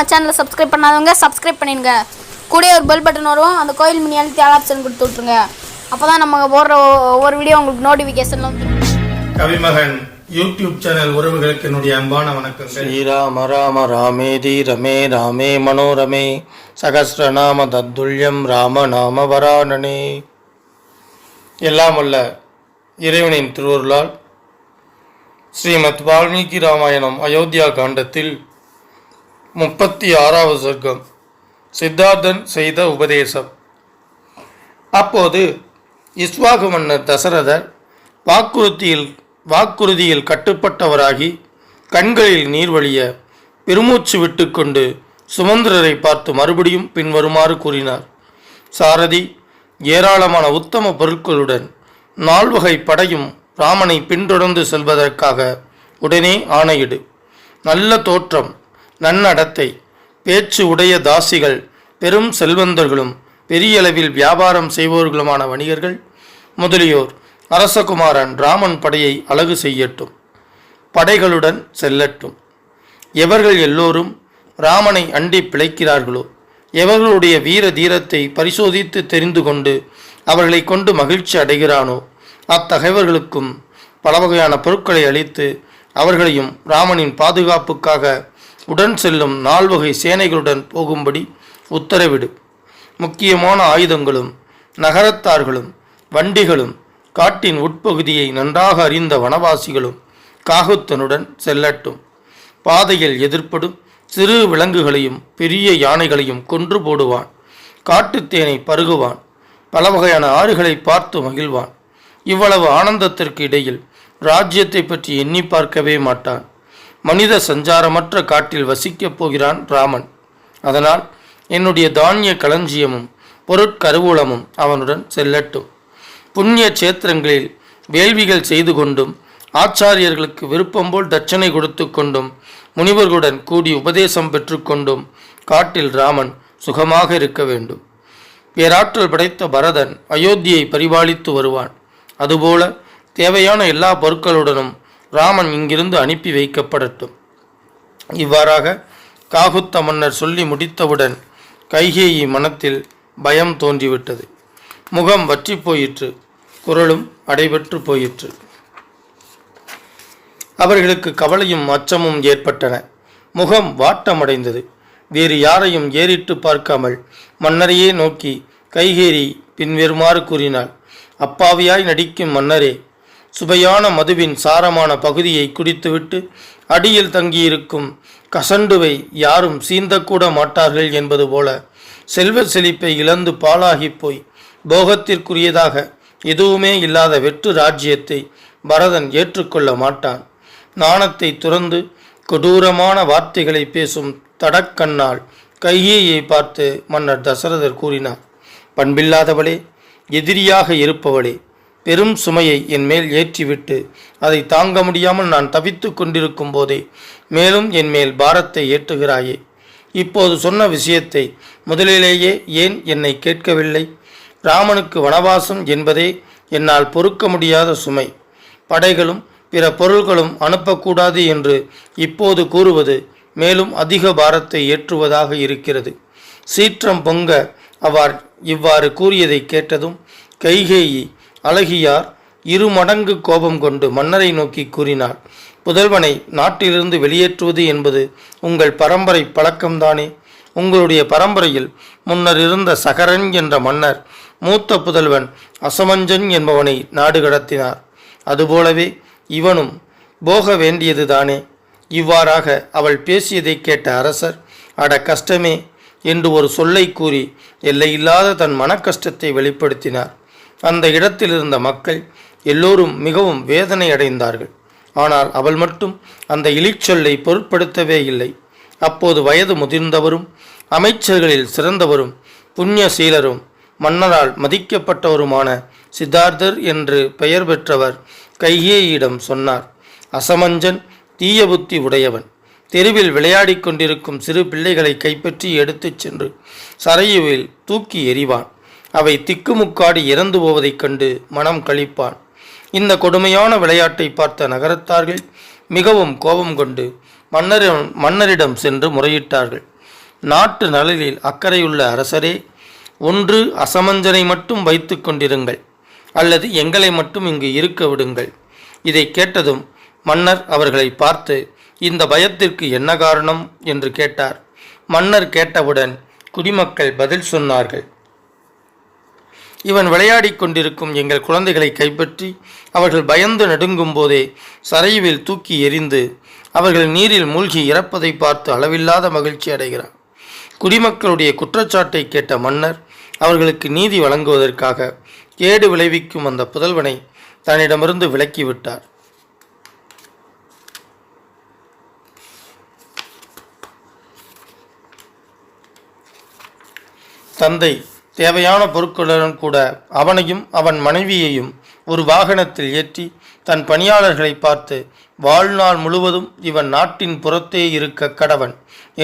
நம்ம சேனலை சப்ஸ்கிரைப் பண்ணாதவங்க சப்ஸ்கிரைப் பண்ணிடுங்க. கூடயே ஒரு பெல் பட்டன் வரும். அந்த கோயில் மணி அழுத்தி ஆல் ஆப்ஷன் கொடுத்து விட்ருங்க அப்போ தான் நம்ம போடுற ஒவ்வொரு வீடியோ உங்களுக்கு நோட்டிஃபிகேஷன் கவிமகன் யூடியூப் சேனல் உறவுகளுக்கு என்னுடைய அன்பான வணக்கங்கள். ஸ்ரீராம ராம ராமேதி ரமே ராமே மனோரமே. சகஸ்ரநாம தத்துல்யம் ராம நாம வராணனே எல்லாம் வல்ல இறைவனின் திருவருளால் ஸ்ரீமத் வால்மீகி ராமாயணம் அயோத்தியா காண்டத்தில் முப்பத்தி ஆறாவது சர்க்கம். சித்தார்த்தன் செய்த உபதேசம். அப்போது இஸ்வாகு மன்னர் தசரதர் வாக்குறுதியில் வாக்குறுதியில் கட்டுப்பட்டவராகி கண்களில் நீர் வழிய பெருமூச்சு விட்டுக்கொண்டு சுமந்திரரை பார்த்து மறுபடியும் பின்வருமாறு கூறினார். சாரதி ஏராளமான உத்தம பொருட்களுடன் நால்வகை படையும் ராமனை பின்தொடர்ந்து செல்வதற்காக உடனே ஆணையிடு. நல்ல தோற்றம் நன்னடத்தை பேச்சு உடைய தாசிகள் பெரும் செல்வந்தர்களும் பெரிய அளவில் வியாபாரம் செய்பவர்களுமான வணிகர்கள் முதலியோர் அரசகுமாரன் ராமன் படையை அழகு செய்யட்டும் படைகளுடன் செல்லட்டும். எவர்கள் எல்லோரும் ராமனை அண்டி பிழைக்கிறார்களோ எவர்களுடைய வீர தீரத்தை பரிசோதித்து தெரிந்து கொண்டு அவர்களை கொண்டு மகிழ்ச்சி அடைகிறானோ அத்தகையவர்களுக்கும் பல வகையான பொருட்களை அளித்து அவர்களையும் ராமனின் பாதுகாப்புக்காக உடன் செல்லும் நால்வகை சேனைகளுடன் போகும்படி உத்தரவிடு. முக்கியமான ஆயுதங்களும் நகரத்தார்களும் வண்டிகளும் காட்டின் உட்பகுதியை நன்றாக அறிந்த வனவாசிகளும் காகுத்தனுடன் செல்லட்டும். பாதையில் எதிர்ப்படும் சிறு விலங்குகளையும் பெரிய யானைகளையும் கொன்று போடுவான். காட்டுத்தேனை பருகுவான். பல வகையான ஆறுகளை பார்த்து மகிழ்வான். இவ்வளவு ஆனந்தத்திற்கு இடையில் ராஜ்யத்தை பற்றி எண்ணி பார்க்கவே மாட்டான். மனித சஞ்சாரமற்ற காட்டில் வசிக்கப் போகிறான் ராமன். அதனால் என்னுடைய தானிய களஞ்சியமும் பொருட்கருவூலமும் அவனுடன் செல்லட்டும். புண்ணிய சேத்திரங்களில் வேள்விகள் செய்து கொண்டும் ஆச்சாரியர்களுக்கு விருப்பம் போல் தட்சணை கொடுத்து கொண்டும் முனிவர்களுடன் கூடி உபதேசம் பெற்றுக்கொண்டும் காட்டில் ராமன் சுகமாக இருக்க வேண்டும். பேராற்றல் படைத்த பரதன் அயோத்தியை பரிபாலித்து வருவான். அதுபோல தேவையான எல்லா பொருட்களுடனும் ராமன் இங்கிருந்து அனுப்பி வைக்கப்படட்டும். இவ்வாறாக காகுத்த மன்னர் சொல்லி முடித்தவுடன் கைகேயி மனத்தில் பயம் தோன்றிவிட்டது. முகம் வற்றி போயிற்று குரலும் அடைபெற்று போயிற்று. அவர்களுக்கு கவலையும் அச்சமும் ஏற்பட்டன. முகம் வாட்டமடைந்தது. வேறு யாரையும் ஏறிட்டு பார்க்காமல் மன்னரையே நோக்கி கைகேறி பின்வருமாறு கூறினாள் அப்பாவியாய் நடிக்கும் மன்னரே சுவையான மதுவின் சாரமான பகுதியை குடித்துவிட்டு அடியில் தங்கியிருக்கும் கசண்டுவை யாரும் சீந்தக்கூட மாட்டார்கள் என்பது போல செல்வ செழிப்பை இழந்து பாழாகிப் போய் போகத்திற்குரியதாக எதுவுமே இல்லாத வெற்று ராஜ்யத்தை பரதன் ஏற்றுக்கொள்ள மாட்டான். நாணத்தை துறந்து கொடூரமான வார்த்தைகளை பேசும் தடக்கண்ணால் கையேயை பார்த்து மன்னர் தசரதர் கூறினார் பண்பில்லாதவளே எதிரியாக இருப்பவளே பெரும் சுமையை என் மேல் ஏற்றிவிட்டு அதை தாங்க முடியாமல் நான் தவித்து கொண்டிருக்கும் போதே மேலும் என் மேல் பாரத்தை ஏற்றுகிறாயே. இப்போது சொன்ன விஷயத்தை முதலிலேயே ஏன் என்னை கேட்கவில்லை? ராமனுக்கு வனவாசம் என்பதே என்னால் பொறுக்க முடியாத சுமை. படைகளும் பிற பொருள்களும் அனுப்பக்கூடாது என்று இப்போது கூறுவது மேலும் அதிக பாரத்தை ஏற்றுவதாக இருக்கிறது. சீற்றம் பொங்க அவர் இவ்வாறு கூறியதை கேட்டதும் கைகேயி அழகியார் இரு மடங்கு கோபம் கொண்டு மன்னரை நோக்கி கூறினார் புதல்வனை நாட்டிலிருந்து வெளியேற்றுவது என்பது உங்கள் பரம்பரை பழக்கம்தானே? உங்களுடைய பரம்பரையில் முன்னர் இருந்த சகரன் என்ற மன்னர் மூத்த புதல்வன் அசமஞ்சன் என்பவனை நாடு கடத்தினார். அதுபோலவே இவனும் போக வேண்டியதுதானே? இவ்வாறாக அவள் பேசியதை கேட்ட அரசர் அட கஷ்டமே என்று ஒரு சொல்லை கூறி எல்லையில்லாத தன் மனக்கஷ்டத்தை வெளிப்படுத்தினார். அந்த இடத்தில் இருந்த மக்கள் எல்லோரும் மிகவும் வேதனை அடைந்தார்கள் ஆனால் அவள் மட்டும் அந்த இழிச்சொல்லை பொருட்படுத்தவே இல்லை. அப்போது வயது முதிர்ந்தவரும் அமைச்சர்களில் சிறந்தவரும் புண்ணியசீலரும் மன்னரால் மதிக்கப்பட்டவருமான சித்தார்த்தர் என்று பெயர் பெற்றவர் கைகேயிடம் சொன்னார். அசமஞ்சன் தீய புத்தி உடையவன். தெருவில் விளையாடி கொண்டிருக்கும் சிறு பிள்ளைகளை கைப்பற்றி எடுத்துச் சென்று சரையுவில் தூக்கி எறிவான். அவை திக்குமுக்காடி இறந்து போவதைக் கண்டு மனம் கழிப்பான். இந்த கொடுமையான விளையாட்டை பார்த்த நகரத்தார்கள் மிகவும் கோபம் கொண்டு மன்னரிடம் மன்னரிடம் சென்று முறையிட்டார்கள். நாட்டு நலனில் அக்கறையுள்ள அரசரே ஒன்று அசமஞ்சனை மட்டும் வைத்து கொண்டிருங்கள் அல்லது எங்களை மட்டும் இங்கு இருக்க விடுங்கள். இதை கேட்டதும் மன்னர் அவர்களை பார்த்து இந்த பயத்திற்கு என்ன காரணம்? என்று கேட்டார். மன்னர் கேட்டவுடன் குடிமக்கள் பதில் சொன்னார்கள். இவன் விளையாடி கொண்டிருக்கும் எங்கள் குழந்தைகளை கைப்பற்றி அவர்கள் பயந்து நடுங்கும் போதே சரைவில் தூக்கி எறிந்து அவர்கள் நீரில் மூழ்கி இறப்பதை பார்த்து அளவில்லாத மகிழ்ச்சி அடைகிறார். குடிமக்களுடைய குற்றச்சாட்டை கேட்ட மன்னர் அவர்களுக்கு நீதி வழங்குவதற்காக கேடு விளைவிக்கும் அந்த புதல்வனை தன்னிடமிருந்து விலக்கிவிட்டார் தந்தை தேவையான பொருட்களுடன் கூட அவனையும் அவன் மனைவியையும் ஒரு வாகனத்தில் ஏற்றி தன் பணியாளர்களை பார்த்து வாழ்நாள் முழுவதும் இவன் நாட்டின் புறத்தே இருக்க கடவன்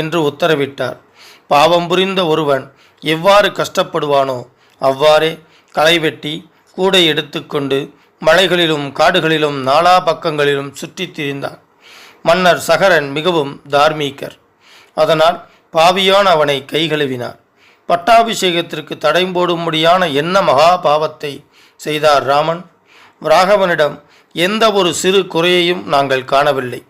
என்று உத்தரவிட்டார். பாவம் புரிந்த ஒருவன் எவ்வாறு கஷ்டப்படுவானோ அவ்வாறே களைவெட்டி கூடை எடுத்துக்கொண்டு மலைகளிலும் காடுகளிலும் நாலா பக்கங்களிலும் சுற்றித் திரிந்தான். மன்னர் சகரன் மிகவும் தார்மீகர். அதனால் பாவியான அவனை கைகழுவினார். பட்டாபிஷேகத்திற்கு தடை போடும்படியான என்ன மகா பாவத்தை செய்தார் ராமன்? ராகவனிடம் எந்த ஒரு சிறு குறையையும் நாங்கள் காணவில்லை.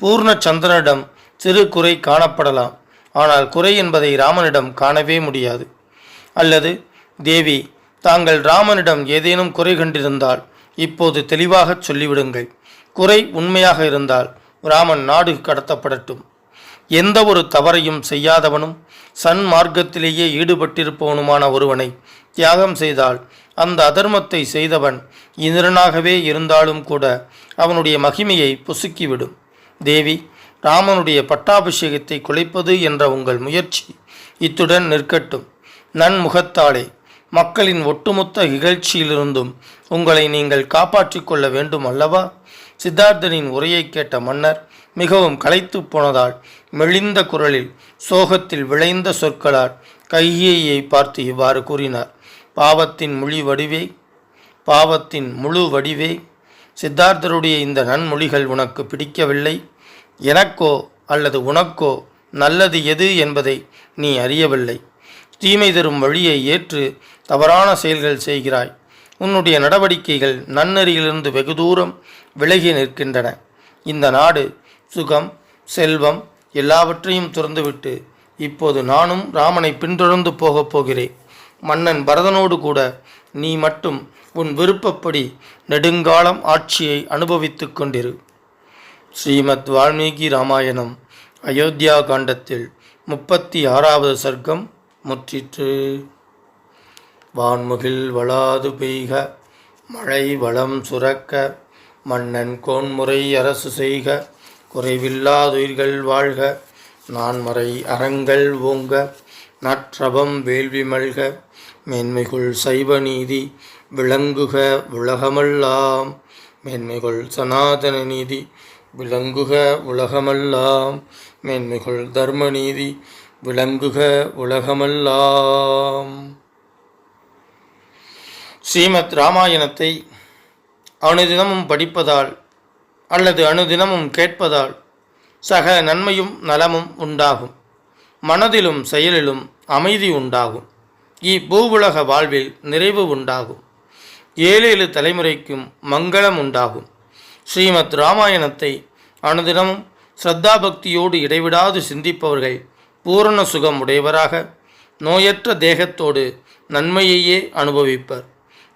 பூர்ண சந்திரனிடம் சிறு குறை காணப்படலாம். ஆனால் குறை என்பதை ராமனிடம் காணவே முடியாது. அல்லது தேவி தாங்கள் ராமனிடம் ஏதேனும் குறை கண்டிருந்தால் இப்போது தெளிவாகச் சொல்லிவிடுங்கள். குறை உண்மையாக இருந்தால் ராமன் நாடு கடத்தப்படட்டும். எந்த ஒரு தவறையும் செய்யாதவனும் சன் மார்க்கத்திலேயே ஈடுபட்டிருப்பவனுமான ஒருவனை தியாகம் செய்தால் அந்த அதர்மத்தை செய்தவன் இந்திரனாகவே இருந்தாலும் கூட அவனுடைய மகிமையை புசுக்கிவிடும். தேவி ராமனுடைய பட்டாபிஷேகத்தை குலைப்பது என்ற உங்கள் முயற்சி இத்துடன் நிற்கட்டும். நன்முகத்தாலே மக்களின் ஒட்டுமொத்த இகழ்ச்சியிலிருந்தும் உங்களை நீங்கள் காப்பாற்றிக் கொள்ள வேண்டும் அல்லவா? சித்தார்த்தனின் உரையை கேட்ட மன்னர் மிகவும் களைத்து போனதால் மெலிந்த குரலில் சோகத்தில் விளைந்த சொற்களால் கையேயை பார்த்து இவ்வாறு கூறினார். பாவத்தின் மொழி வடிவே பாவத்தின் முழு வடிவே சித்தார்த்தருடைய இந்த நன்மொழிகள் உனக்கு பிடிக்கவில்லை. எனக்கோ அல்லது உனக்கோ நல்லது எது என்பதை நீ அறியவில்லை. தீமை தரும் வழியை ஏற்று தவறான செயல்கள் செய்கிறாய். உன்னுடைய நடவடிக்கைகள் நன்னெறியிலிருந்து வெகு தூரம் விலகி நிற்கின்றன. இந்த நாடு சுகம் செல்வம் எல்லாவற்றையும் துறந்துவிட்டு இப்போது நானும் ராமனை பின்தொடர்ந்து போகப் போகிறேன். மன்னன் பரதனோடு கூட நீ மட்டும் உன் விருப்பப்படி நெடுங்காலம் ஆட்சியை அனுபவித்து கொண்டிரு. ஸ்ரீமத் வால்மீகி ராமாயணம் அயோத்தியா காண்டத்தில் முப்பத்தி ஆறாவது சர்க்கம் முற்றிற்று. வான்முகில் வளாது பெய்க மழை வளம் சுரக்க மன்னன் கோன்முறை அரசு செய்க. குறைவில்லாதுயிர்கள் வாழ்க. நான்மறை அறங்கள் ஓங்க. நற்றபம் வேள்வி மல்க. மேன்மைகுள் சைவ நீதி. விளங்குக உலகமல்லாம். மேன்மைகுள் சனாதன நீதி. விளங்குக உலகமல்லாம். மேன்மைகுள் தர்ம நீதி. விளங்குக உலகமல்லாம். ஸ்ரீமத் ராமாயணத்தை அனுதினமும் படிப்பதால் அல்லது அனுதினமும் கேட்பதால் சக நன்மையும் நலமும் உண்டாகும். மனதிலும் செயலிலும் அமைதி உண்டாகும். இப்பூவுலக வாழ்வில் நிறைவு உண்டாகும். ஏழேழு தலைமுறைக்கும் மங்களம் உண்டாகும். ஸ்ரீமத் ராமாயணத்தை அனுதினமும் ஸ்ரத்தாபக்தியோடு இடைவிடாது சிந்திப்பவர்கள் பூரண சுகம் உடையவராக நோயற்ற தேகத்தோடு நன்மையையே அனுபவிப்பர்.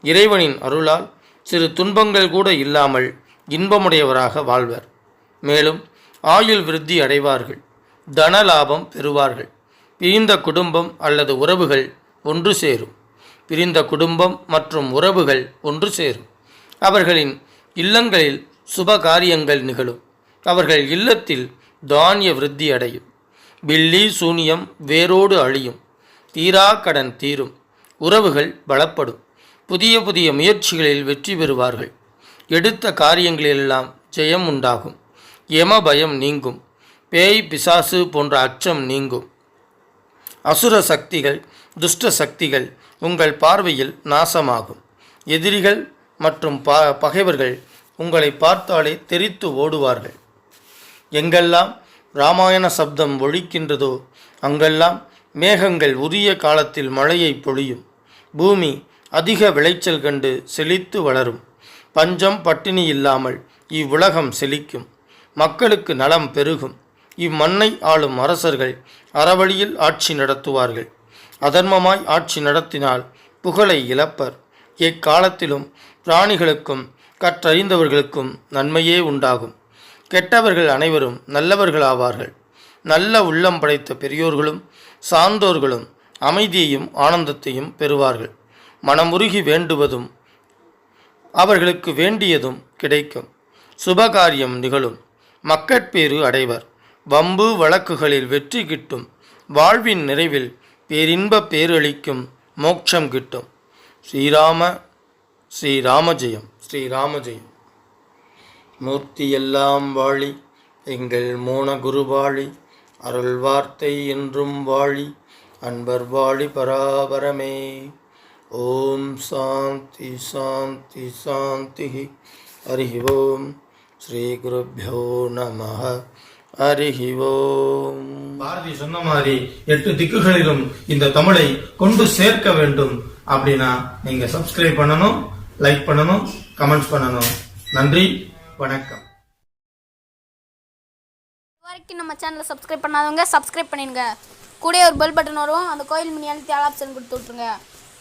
இறைவனின் அருளால் சிறு துன்பங்கள் கூட இல்லாமல் இன்பமுடையவராக வாழ்வர். மேலும் ஆயுள் விருத்தி அடைவார்கள் தன லாபம் பெறுவார்கள். பிரிந்த குடும்பம் அல்லது உறவுகள் ஒன்று சேரும். பிரிந்த குடும்பம் மற்றும் உறவுகள் ஒன்று சேரும். அவர்களின் இல்லங்களில் சுப காரியங்கள் நிகழும். அவர்கள் இல்லத்தில் தானிய விருத்தி அடையும். பில்லி சூனியம் வேரோடு அழியும். தீரா கடன் தீரும். உறவுகள் பலப்படும். புதிய புதிய முயற்சிகளில் வெற்றி பெறுவார்கள். எடுத்த காரியங்களிலெல்லாம் ஜெயம் உண்டாகும் யம பயம் நீங்கும். பேய் பிசாசு போன்ற அச்சம் நீங்கும். அசுர சக்திகள் துஷ்ட சக்திகள் உங்கள் பார்வையில் நாசமாகும். எதிரிகள் மற்றும் ப பகைவர்கள் உங்களை பார்த்தாலே தெரித்து ஓடுவார்கள். எங்கெல்லாம் இராமாயண சப்தம் ஒழிக்கின்றதோ அங்கெல்லாம் மேகங்கள் உரிய காலத்தில் மழையை பொழியும். பூமி அதிக விளைச்சல் கண்டு செழித்து வளரும். பஞ்சம் பட்டினி இல்லாமல் இவ்வுலகம் செழிக்கும். மக்களுக்கு நலம் பெருகும். இம்மண்ணை ஆளும் அரசர்கள் அறவழியில் ஆட்சி நடத்துவார்கள். அதர்மமாய் ஆட்சி நடத்தினால் புகழை இழப்பர். எக்காலத்திலும் பிராணிகளுக்கும் கற்றறிந்தவர்களுக்கும் நன்மையே உண்டாகும். கெட்டவர்கள் அனைவரும் நல்லவர்களாவார்கள். நல்ல உள்ளம் படைத்த பெரியோர்களும் சார்ந்தோர்களும் அமைதியையும் ஆனந்தத்தையும் பெறுவார்கள். மனமுருகி வேண்டுவதும் அவர்களுக்கு வேண்டியதும் கிடைக்கும். சுபகாரியம் நிகழும். மக்கட்பேறு அடைவர். வம்பு வழக்குகளில் வெற்றி கிட்டும். வாழ்வின் நிறைவில் பேரின்ப பேரளிக்கும் மோட்சம் கிட்டும். ஸ்ரீராம ஸ்ரீராமஜெயம் ஸ்ரீராமஜெயம். மூர்த்தியெல்லாம் வாழி எங்கள் மோன குருவாழி அருள் வார்த்தை என்றும் வாழி அன்பர் வாழி பராபரமே. ஓம் சாந்தி சாந்தி சாந்தி ஹரி ஓம் ஸ்ரீ குருப்பியோ நம ஹரி ஓம் பாரதி சொன்ன மாதிரி எட்டு திக்குகளிலும் இந்த தமிழை கொண்டு சேர்க்க வேண்டும் அப்படின்னா நீங்க சப்ஸ்கிரைப் பண்ணணும் லைக் பண்ணணும் கமெண்ட்ஸ் பண்ணணும். நன்றி வணக்கம். வரைக்கும் நம்ம சேனலை சப்ஸ்கிரைப் பண்ணாதவங்க சப்ஸ்கிரைப் பண்ணிடுங்க. கூடயே ஒரு பெல் பட்டன் வரும். அந்த கோயில் மணி அழுத்தி ஆல் ஆப்ஷன் கொடுத்து விட்ருங்க